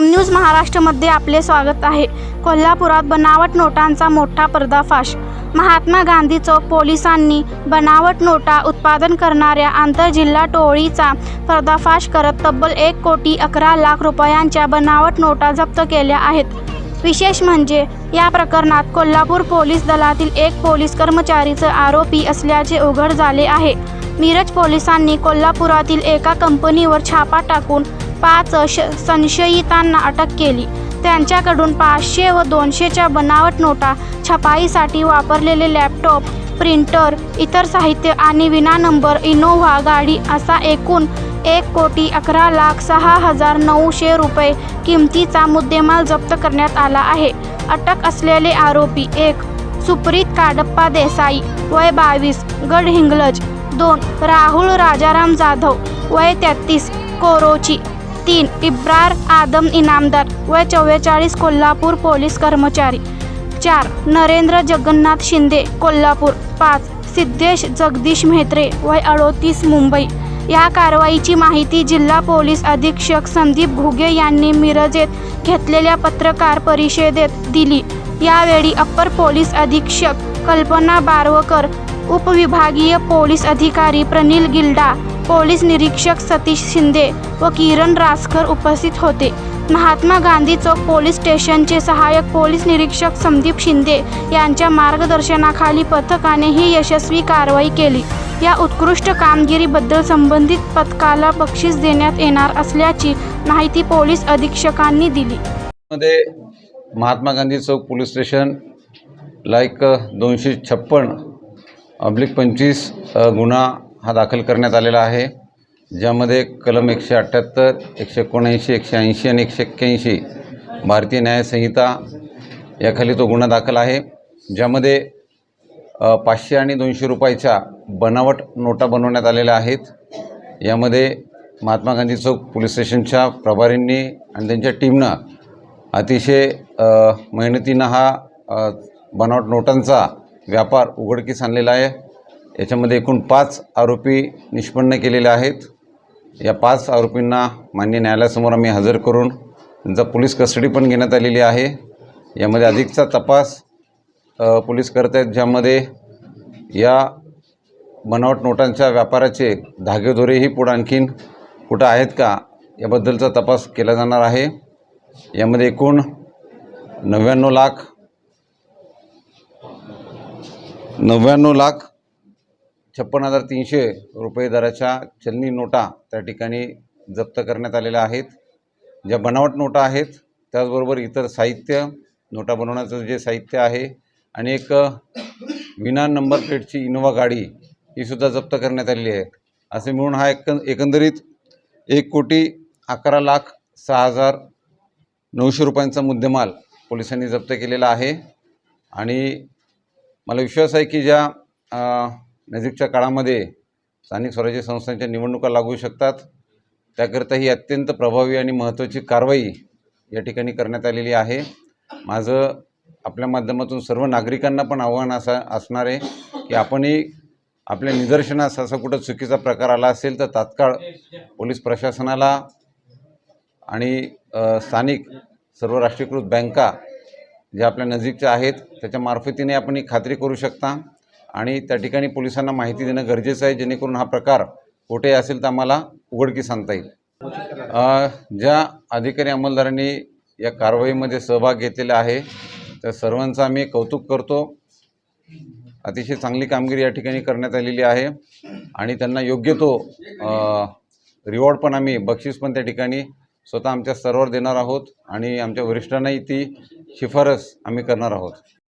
News महाराष्ट्रमध्ये आपले स्वागत आहे. कोल्हापुरात बनावट नोटांचा मोठा पर्दाफाश. महात्मा गांधी चौक पोलिसांनी बनावट नोटा उत्पादन करणाऱ्या आंतरजिल्हा टोळीचा पर्दाफाश करत तब्बल एक कोटी अकरा लाख रुपयांच्या बनावट नोटा जप्त केल्या आहेत. विशेष म्हणजे या प्रकरणात कोल्हापूर पोलीस दलातील एक पोलीस कर्मचारीचं आरोपी असल्याचे उघड झाले आहे. मिरज पोलिसांनी कोल्हापुरातील एका कंपनीवर छापा टाकून पाच संशयितांना अटक केली. त्यांच्याकडून पाचशे व दोनशेच्या बनावट नोटा छपाईसाठी वापरलेले लॅपटॉप प्रिंटर इतर साहित्य आणि विना नंबर इनोव्हा गाडी असा एकूण एक कोटी अकरा लाख सहा हजार नऊशे रुपये किमतीचा मुद्देमाल जप्त करण्यात आला आहे. अटक असलेले आरोपी एक सुप्रीत काडप्पा देसाई वय बावीस गडहिंग्लज दोन राहुल राजाराम जाधव वय तेहतीस कोरोची तीन इब्रार आदम इनामदार वय चव्वेचाळीस कोल्हापूर पोलीस कर्मचारी. चार नरेंद्र जगन्नाथ शिंदे कोल्हापूर. पाच सिद्धेश जगदीश म्हेत्रे वय अडोतीस मुंबई. या कारवाईची माहिती जिल्हा पोलीस अधीक्षक संदीप घुगे यांनी मिरजेत घेतलेल्या पत्रकार परिषदेत दिली. यावेळी अप्पर पोलीस अधीक्षक कल्पना बारवकर उपविभागीय पोलीस अधिकारी प्रनिल गिल्डा पोलीस निरीक्षक सतीश शिंदे व किरण रासकर उपस्थित होते. महात्मा गांधी चौक पोलीस स्टेशनचे सहाय्यक पोलीस निरीक्षक संदीप शिंदे यांच्या मार्गदर्शनाखाली पथकाने ही यशस्वी कारवाई केली. या उत्कृष्ट कामगिरीबद्दल संबंधित पथकाला बक्षीस देण्यात येणार असल्याची माहिती पोलीस अधीक्षकांनी दिली. मध्ये महात्मा गांधी चौक पोलीस स्टेशन लाईक दोनशे छप्पन अब्लिक पंचवीस गुन्हा हा दाखल करण्यात आलेला आहे ज्यामध्ये कलम एकशे अठ्ठ्याहत्तर एकशे एकोणऐंशी एकशे ऐंशी आणि एकशे एक्क्याऐंशी भारतीय न्यायसंहिता याखाली तो गुन्हा दाखल आहे ज्यामध्ये पाचशे आणि दोनशे रुपयाच्या बनावट नोटा बनवण्यात आलेल्या आहेत. यामध्ये महात्मा गांधी चौक पोलीस स्टेशनच्या प्रभारींनी आणि त्यांच्या टीमनं अतिशय मेहनतीनं हा बनावट नोटांचा व्यापार उघडकीस आणलेला आहे. याच्यामध्ये एकूण पाच आरोपी निष्पन्न केलेले आहेत. या पाच आरोपींना मान्य न्यायालयासमोर आम्ही हजर करून त्यांचा पोलीस कस्टडी पण घेण्यात आलेली आहे. यामध्ये अधिकचा तपास पोलीस करत आहेत ज्यामध्ये या बनावट नोटांच्या व्यापाराचे धागेदोरेही पुढं आणखीन कुठं आहेत का याबद्दलचा तपास केला जाणार आहे. यामध्ये एकूण नव्याण्णव लाख नव्याण्णव लाख छप्पन हजार तीनशे रुपये दराच्या चलनी नोटा त्या ठिकाणी जप्त करण्यात आलेल्या आहेत. ज्या बनावट नोटा आहेत त्याचबरोबर इतर साहित्य नोटा बनवण्याचं जे साहित्य आहे आणि एक विना नंबर प्लेटची इनोवा गाडी ही सुद्धा जप्त करण्यात आलेली आहे. असे मिळून हा एक एकंदरीत एक कोटी अकरा लाख सहा हजार नऊशे रुपयांचा मुद्देमाल पोलिसांनी जप्त केलेला आहे. आणि मला विश्वास आहे की ज्या नजीकच्या काळामध्ये स्थानिक स्वराज्य संस्थांच्या निवडणुका लागू शकतात. त्याकरिता ही अत्यंत प्रभावी आणि महत्त्वाची कारवाई या ठिकाणी करण्यात आलेली आहे. माझं आपल्या माध्यमातून सर्व नागरिकांना पण आव्हान असा असणार आहे की आपणही आपल्या निदर्शनास असा कुठं चुकीचा प्रकार आला असेल तर तात्काळ पोलीस प्रशासनाला आणि स्थानिक सर्व राष्ट्रीयकृत बँका ज्या आपल्या नजीकच्या आहेत त्याच्या मार्फतीने आपण ही खात्री करू शकता. आणि त्या ठिकाणी पोलिसांना माहिती देणं गरजेचं आहे जेणेकरून हा प्रकार कुठे असेल तर आम्हाला उघडकीस आणता येईल. ज्या अधिकारी अंमलदारांनी या कारवाईमध्ये सहभाग घेतलेला आहे त्या सर्वांचं आम्ही कौतुक करतो. अतिशय चांगली कामगिरी या ठिकाणी करण्यात आलेली आहे आणि त्यांना योग्य तो रिवॉर्ड पण आम्ही बक्षीस पण त्या ठिकाणी स्वतः आमच्या स्तरावर देणार आहोत आणि आमच्या वरिष्ठांनाही ती शिफारस आम्ही करणार आहोत.